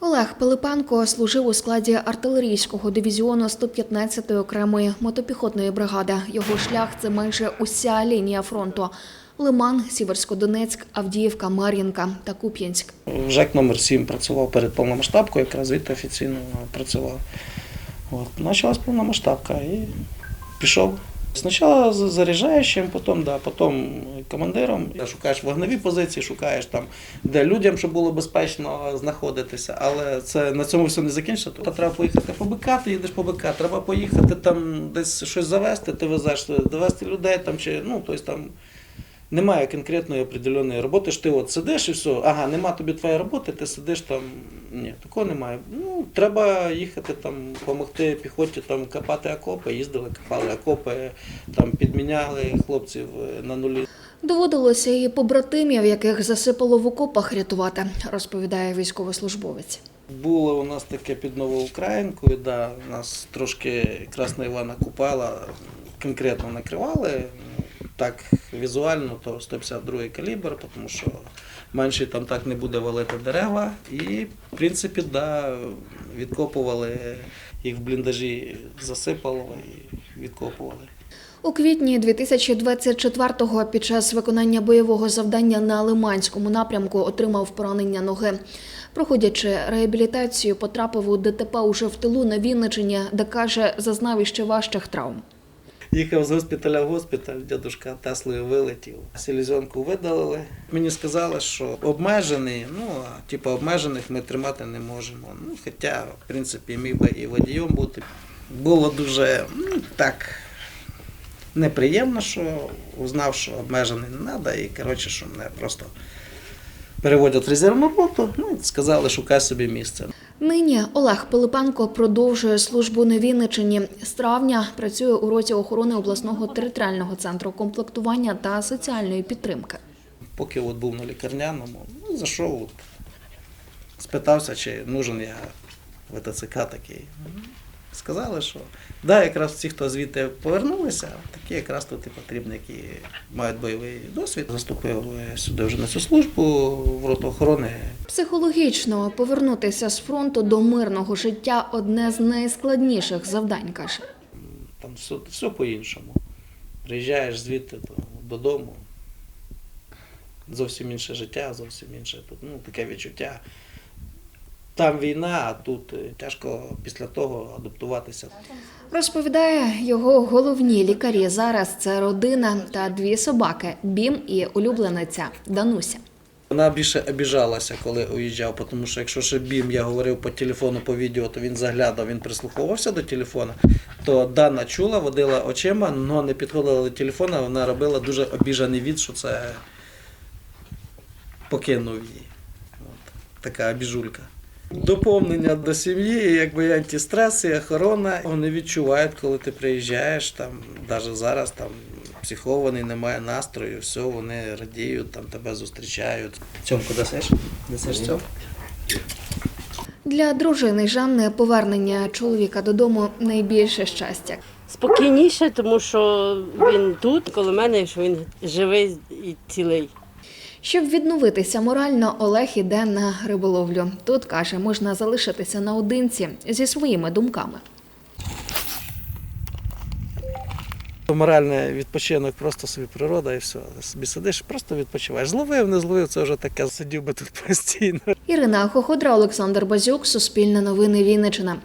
Олег Пилипенко служив у складі артилерійського дивізіону 115-ї окремої мотопіхотної бригади. Його шлях це майже уся лінія фронту: Лиман, Сіверськодонецьк, Авдіївка, Мар'їнка та Куп'янськ. В ЖЕК номер 7 працював перед повномасштабкою, якраз звідти офіційно працював. От. Почалась повномасштабка і пішов. Спочатку заряджаючим, потім, да, потім командиром. Шукаєш вогневі позиції, шукаєш там, де людям, щоб було безпечно знаходитися. Але це на цьому все не закінчиться. Тобто треба поїхати по БК, ти їдеш по БК, треба поїхати там десь щось завести, ти везеш, довести людей там чи ну, тобто там. Немає конкретної определеної роботи, що ти от сидиш і все, ага, нема тобі твоєї роботи, ти сидиш там. Ні, такого немає. Ну, треба їхати там, допомогти піхоті там копати окопи, їздили, копали окопи, там підміняли хлопців е, на нулі. Доводилося і побратимів, яких засипало в окопах рятувати, розповідає військовослужбовець. Було у нас таке під Новоукраїнкою, да, нас трошки Красна Івана Купала конкретно накривали. Так візуально, то 152 калібр, тому що менший там так не буде валити дерева. І, в принципі, да, відкопували їх в бліндажі, засипало і відкопували. У квітні 2024-го під час виконання бойового завдання на Лиманському напрямку отримав поранення ноги. Проходячи реабілітацію, потрапив у ДТП уже в тилу на Вінничині, де каже, зазнав іще важчих травм. Їхав з госпіталя в госпіталь, дядушка Теслою вилетів. Селезенку видалили. Мені сказали, що обмежений, ну, типу обмежених ми тримати не можемо. Ну, хоча, в принципі, міг би і водієм бути. Було дуже ну, так неприємно, що узнав, що обмежений не треба, і коротше, що мене просто переводять в резервну роту, ну, і сказали, шукай собі місце. Нині Олег Пилипенко продовжує службу на Вінничині. З травня працює у роті охорони обласного територіального центру комплектування та соціальної підтримки. Поки от був на лікарняному, ну, зайшов, спитався, чи нужен я ВТЦК такий. Сказали, що да, якраз ті, хто звідти повернулися, такі якраз тут і потрібні, які мають бойовий досвід. Заступив сюди вже на цю службу в роту охорони. Психологічно повернутися з фронту до мирного життя одне з найскладніших завдань, каже. Там все, все по-іншому. Приїжджаєш звідти то, додому. Зовсім інше життя, зовсім інше тут. Ну, таке відчуття. Там війна, а тут е, тяжко після того адаптуватися. Розповідає, його головні лікарі зараз це родина та дві собаки Бім і улюблениця Дануся. Вона більше обіжалася, коли уїжджав, тому що якщо ще бім я говорив по телефону, по відео, то він заглядав, він прислуховувався до телефона, то Дана чула, водила очима, але не підходила до телефона, вона робила дуже обіжаний від, що це покинув її. От. Така обіжулька. Доповнення до сім'ї, якби і антистрес, і охорона. Вони відчувають, коли ти приїжджаєш, там, навіть зараз там психований, немає настрою, все, вони радіють, там тебе зустрічають. Цьомку дасиш? Дасиш цьомку? Для дружини Жанни повернення чоловіка додому найбільше щастя. Спокійніше, тому що він тут, коло мене, що він живий і цілий. Щоб відновитися морально, Олег іде на риболовлю. Тут каже, можна залишитися наодинці зі своїми думками. Моральний відпочинок, просто собі природа і все. Собі сидиш, просто відпочиваєш. Зловив, не зловив, це вже таке. Сидів би тут постійно. Ірина Хоходра, Олександр Базюк, Суспільне новини Вінниччина.